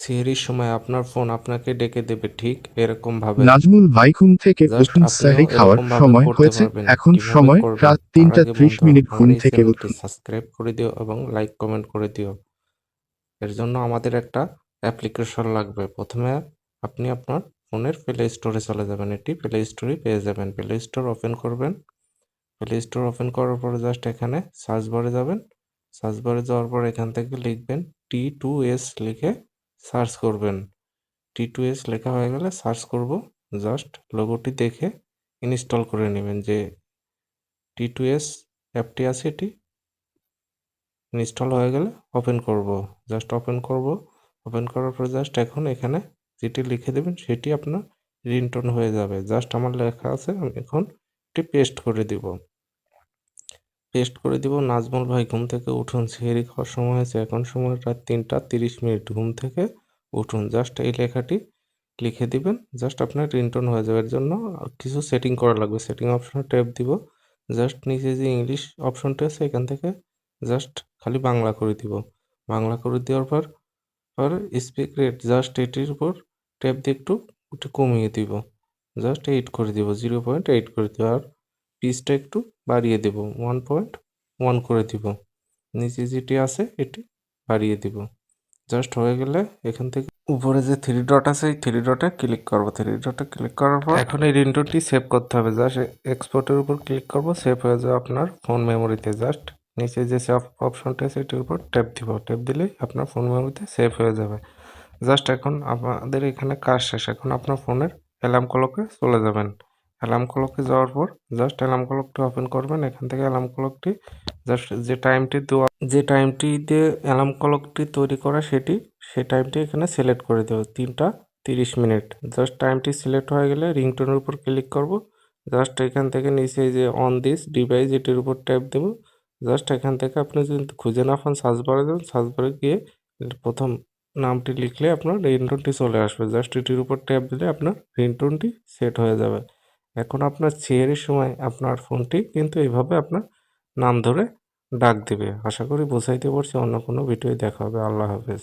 সেহরির সময় আপনার ফোন আপনাকে ডেকে দেবে ঠিক এরকম ভাবে নাজমুল ভাই ঘুম থেকে উঠুন আপনিও খাওয়ার সময় হয়েছে। এখন সময় রাত তিনটা ত্রিশ মিনিট ঘুম থেকে উঠুন। সাবস্ক্রাইব করে দিও এবং লাইক কমেন্ট করে দিও। এর জন্য আমাদের একটা অ্যাপ্লিকেশন লাগবে। প্রথমে আপনি আপনার ফোনের প্লে স্টোরে চলে যাবেন। এটি প্লে স্টোরে পেয়ে যাবেন। প্লে স্টোর ওপেন করবেন। প্লে স্টোর ওপেন করার পরে জাস্ট এখানে সার্চ বারে যাবেন। সার্চ বারে যাওয়ার পর এখান থেকে লিখবেন টি টু এস লিখে সার্চ করবেন। টি টু এস লেখা হয়ে গেলে সার্চ করব জাস্ট লোগোটি দেখে ইনস্টল করে নেবেন যে টি টু এস অ্যাপটি আছে এটি। ইনস্টল হয়ে গেলে ওপেন করব। জাস্ট ওপেন করব। ওপেন করার পর জাস্ট এখন এখানে যেটি লিখে দেবেন সেটি আপনার রিংটোন হয়ে যাবে। জাস্ট আমার লেখা আছে, আমি এখন এটি পেস্ট করে দিব। পেস্ট করে দিব। নাজমুল ভাই ঘুম থেকে উঠুন সেহেরি খাওয়ার সময় হয়েছে এখন সময় রাত তিনটা তিরিশ মিনিট। ঘুম থেকে উঠুন। জাস্ট এই লেখাটি লিখে দিবেন। জাস্ট আপনার রিংটোন হয়ে যাবে। এর জন্য কিছু সেটিং করা লাগবে। সেটিং অপশনে ট্যাপ দিব। জাস্ট নিচে যে ইংলিশ অপশনটি আছে, এখান থেকে জাস্ট খালি বাংলা করে দিব। বাংলা করে দেওয়ার পর আর স্পিক রেট জাস্ট এটির উপর ট্যাপ দিয়ে একটু একটু কমিয়ে দিব। জাস্ট এইট করে দিব। জিরো পয়েন্ট এইট করে দিব আর পিসটা একটু বাড়িয়ে দেব। ওয়ান পয়েন্ট ওয়ান করে দিব। নিচে যেটি আছে, এটি বাড়িয়ে দিব। জাস্ট হয়ে গেলে এখান থেকে উপরে যে থ্রি ডট আছে, এই থ্রি ডটে ক্লিক করব। থ্রি ডটে ক্লিক করার পর এখন এই রিন্টোটি সেভ করতে হবে। জাস্ট এক্সপোর্টের উপর ক্লিক করব সেভ হয়ে যাবে আপনার ফোন মেমোরিতে জাস্ট নিচে যে সেভ অপশনটা আছে, এটির উপর ট্যাপ দিব। ট্যাপ দিলেই আপনার ফোন মেমোরিতে সেভ হয়ে যাবে। জাস্ট এখন আমাদের এখানে কাজ শেষ। এখন আপনার ফোনের অ্যালার্ম কলকে চলে যাবেন। অ্যালার্ম ক্লকে যাওয়ার পর জাস্ট অ্যালার্ম ক্লকটি ওপেন করবেন। এখান থেকে অ্যালার্ম ক্লকটি জাস্ট যে টাইমটি দেওয়া, যে টাইমটি দিয়ে অ্যালার্ম ক্লকটি তৈরি করা সেটি, সেই টাইমটি এখানে সিলেক্ট করে দেবো তিনটা তিরিশ মিনিট জাস্ট টাইমটি সিলেক্ট হয়ে গেলে রিংটোনের উপর ক্লিক করব। জাস্ট এখান থেকে নিচে যে অন দিস ডিভাইস এটির উপর ট্যাপ দেব। জাস্ট এখান থেকে আপনি যদি খুঁজে না পান সার্চ বারে দেবেন সার্চ বারে গিয়ে প্রথম নামটি লিখলে আপনার রিংটোনটি চলে আসবে। জাস্ট এটির উপর ট্যাপ দিলে আপনার রিংটোনটি সেট হয়ে যাবে। এখন আপনার চেয়ারের সময় আপনার ফোনটি কিন্তু এইভাবে আপনার নাম ধরে ডাক দেবে। আশা করি বোঝাইতে পারছি, অন্য কোনো ভিডিও দেখা হবে। আল্লাহ হাফেজ।